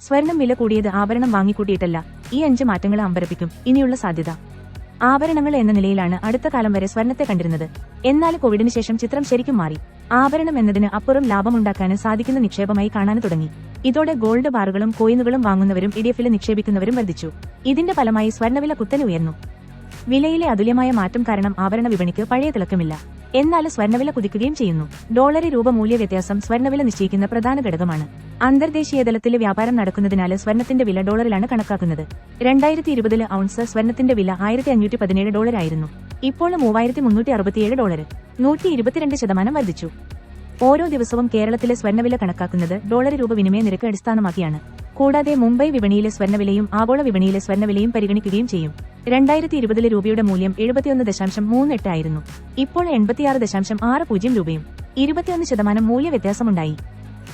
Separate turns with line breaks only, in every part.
സ്വർണം വില കൂടിയത് ആഭരണം വാങ്ങിക്കൂട്ടിയിട്ടല്ല. ഈ അഞ്ച് മാറ്റങ്ങൾ അമ്പരപ്പിക്കും. ഇനിയുള്ള സാധ്യത. ആഭരണങ്ങൾ എന്ന നിലയിലാണ് അടുത്ത കാലം വരെ സ്വർണത്തെ കണ്ടിരുന്നത്. എന്നാൽ കോവിഡിന് ശേഷം ചിത്രം ശരിക്കും മാറി. ആഭരണം എന്നതിന് അപ്പുറം ലാഭമുണ്ടാക്കാൻ സാധിക്കുന്ന നിക്ഷേപമായി കാണാൻ തുടങ്ങി. ഇതോടെ ഗോൾഡ് ബാറുകളും കോയിനുകളും വാങ്ങുന്നവരും ഇഡിഎഫിൽ നിക്ഷേപിക്കുന്നവരും വർദ്ധിച്ചു. ഇതിന്റെ ഫലമായി സ്വർണവില കുത്തനെ ഉയർന്നു. വിലയിലെ അതുല്യമായ മാറ്റം കാരണം ആഭരണ വിപണിക്ക് പഴയ തിളക്കമില്ല. എന്നാൽ സ്വർണവില കുതിക്കുകയും ചെയ്യുന്നു. ഡോളറി രൂപ മൂല്യ വ്യത്യാസം സ്വർണവില നിശ്ചയിക്കുന്ന പ്രധാന ഘടകമാണ്. അന്തർദേശീയ തലത്തിൽ വ്യാപാരം നടക്കുന്നതിനാൽ സ്വർണത്തിന്റെ വില ഡോളറിലാണ് കണക്കാക്കുന്നത്. രണ്ടായിരത്തി ഇരുപതിൽ ഔൺസ് സ്വർണത്തിന്റെ വില ആയിരത്തി അഞ്ഞൂറ്റി പതിനേഴ് ഡോളർ ആയിരുന്നു ഇപ്പോൾ മൂവായിരത്തി മുന്നൂറ്റി അറുപത്തിയേഴ് ഡോളർ നൂറ്റി ഇരുപത്തിരണ്ട് ശതമാനം വർദ്ധിച്ചു. ഓരോ ദിവസവും കേരളത്തിലെ സ്വർണവില കണക്കാക്കുന്നത് ഡോളർ രൂപ വിനിമയ നിരക്ക് അടിസ്ഥാനമാക്കിയാണ്. കൂടാതെ മുംബൈ വിപണിയിലെ സ്വർണവിലയും ആഗോള വിപണിയിലെ സ്വർണവിലയും പരിഗണിക്കുകയും ചെയ്യും. രണ്ടായിരത്തി ഇരുപതിലെ രൂപയുടെ മൂല്യം എഴുപത്തിയൊന്ന് ദശാംശം മൂന്ന് എട്ട് ആയിരുന്നു. ഇപ്പോൾ എൺപത്തിയാറ് ദശാംശം ആറ് പൂജ്യം രൂപയും ഇരുപത്തിയൊന്ന് ശതമാനം മൂല്യ വ്യത്യാസമുണ്ടായി.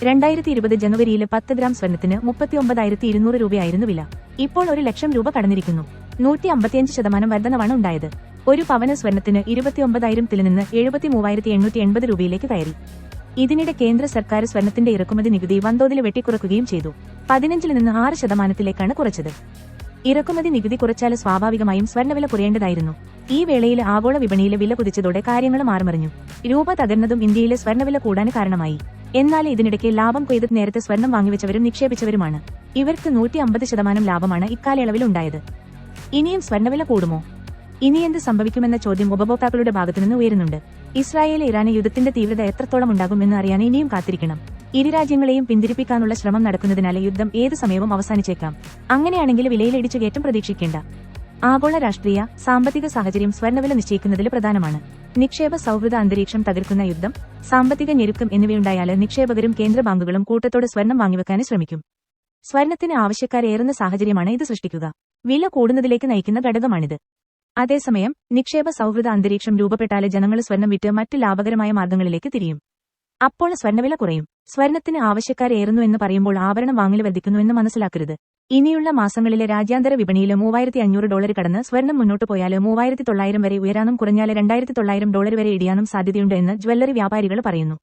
രണ്ടായിരത്തി ഇരുപത് ജനുവരിയിൽ പത്ത് ഗ്രാം സ്വർണത്തിന് മുപ്പത്തിയൊമ്പതായിരത്തി ഇരുന്നൂറ് രൂപയായിരുന്നു വില. ഇപ്പോൾ ഒരു ലക്ഷം രൂപ കടന്നിരിക്കുന്നു. നൂറ്റി അമ്പത്തിയഞ്ച് ശതമാനം വർധനവാണ് ഉണ്ടായത്. ഒരു പവന സ്വർണത്തിന് ഇരുപത്തിയൊമ്പതായിരത്തിൽ നിന്ന് എഴുപത്തി മൂവായിരത്തി എണ്ണൂറ്റി എൺപത് രൂപയിലേക്ക് കയറി. ഇതിനിടെ കേന്ദ്ര സർക്കാർ സ്വർണത്തിന്റെ ഇറക്കുമതി നികുതി വൻതോതിൽ വെട്ടിക്കുറക്കുകയും ചെയ്തു. പതിനഞ്ചിൽ നിന്ന് ആറ് ശതമാനത്തിലേക്കാണ് കുറച്ചത്. ഇറക്കുമതി നികുതി കുറച്ചാൽ സ്വാഭാവികമായും സ്വർണവില കുറയേണ്ടതായിരുന്നു. ഈ വേളയിൽ ആഗോള വിപണിയിലെ വില കുതിച്ചതോടെ കാര്യങ്ങൾ മാറിമറിഞ്ഞു. രൂപ തകർന്നതും ഇന്ത്യയിലെ സ്വർണവില കൂടാൻ കാരണമായി. എന്നാൽ ഇതിനിടയ്ക്ക് ലാഭം കൊയ്ത് നേരത്തെ സ്വർണം വാങ്ങിവെച്ചവരും നിക്ഷേപിച്ചവരുമാണ്. ഇവർക്ക് നൂറ്റി അമ്പത് ശതമാനം ലാഭമാണ് ഇക്കാലയളവിൽ ഉണ്ടായത് ഇനിയും സ്വർണവില കൂടുമോ? ഇനി എന്ത് സംഭവിക്കുമെന്ന ചോദ്യം ഉപഭോക്താക്കളുടെ ഭാഗത്തുനിന്ന് ഉയരുന്നുണ്ട്. ഇസ്രായേൽ ഇറാന് യുദ്ധത്തിന്റെ തീവ്രത എത്രത്തോളം ഉണ്ടാകുമെന്ന് അറിയാൻ ഇനിയും കാത്തിരിക്കണം. ഇരു രാജ്യങ്ങളെയും പിന്തിരിപ്പിക്കാനുള്ള ശ്രമം നടക്കുന്നതിനാൽ യുദ്ധം ഏത് സമയവും അവസാനിച്ചേക്കാം. അങ്ങനെയാണെങ്കിൽ വിലയിലിടിച്ചു കയറ്റം പ്രതീക്ഷിക്കേണ്ട. ആഗോള രാഷ്ട്രീയ സാമ്പത്തിക സാഹചര്യം സ്വർണവില നിശ്ചയിക്കുന്നതിൽ പ്രധാനമാണ്. നിക്ഷേപ സൗഹൃദ അന്തരീക്ഷം തകർക്കുന്ന യുദ്ധം സാമ്പത്തിക ഞെരുക്കം എന്നിവയുണ്ടായാൽ നിക്ഷേപകരും കേന്ദ്ര ബാങ്കുകളും കൂട്ടത്തോടെ സ്വർണം വാങ്ങിവെക്കാൻ ശ്രമിക്കും. സ്വർണത്തിന് ആവശ്യക്കാരേറുന്ന സാഹചര്യമാണ് ഇത് സൃഷ്ടിക്കുക. വില കൂടുന്നതിലേക്ക് നയിക്കുന്ന ഘടകമാണിത്. അതേസമയം നിക്ഷേപ സൗഹൃദ അന്തരീക്ഷം രൂപപ്പെട്ടാൽ ജനങ്ങൾ സ്വർണം വിറ്റ് മറ്റ് ലാഭകരമായ മാർഗങ്ങളിലേക്ക് തിരിയും. അപ്പോൾ സ്വർണവില കുറയും. സ്വർണത്തിന് ആവശ്യക്കാരേറുന്നു എന്ന് പറയുമ്പോൾ ആഭരണം വാങ്ങൽ വർദ്ധിക്കുന്നു എന്ന് മനസ്സിലാക്കരുത്. ഇനിയുള്ള മാസങ്ങളിലെ രാജ്യാന്തര വിപണിയിൽ മൂവായിരത്തി അഞ്ഞൂറ് ഡോളർ കടന്ന് സ്വർണം മുന്നോട്ട് പോയാൽ മൂവായിരത്തി തൊള്ളായിരം വരെ ഉയരാനും കുറഞ്ഞാൽ രണ്ടായിരത്തി തൊള്ളായിരം ഡോളർ വരെ ഇടിയാനും സാധ്യതയുണ്ട് എന്ന് ജ്വല്ലറി വ്യാപാരികൾ പറയുന്നു.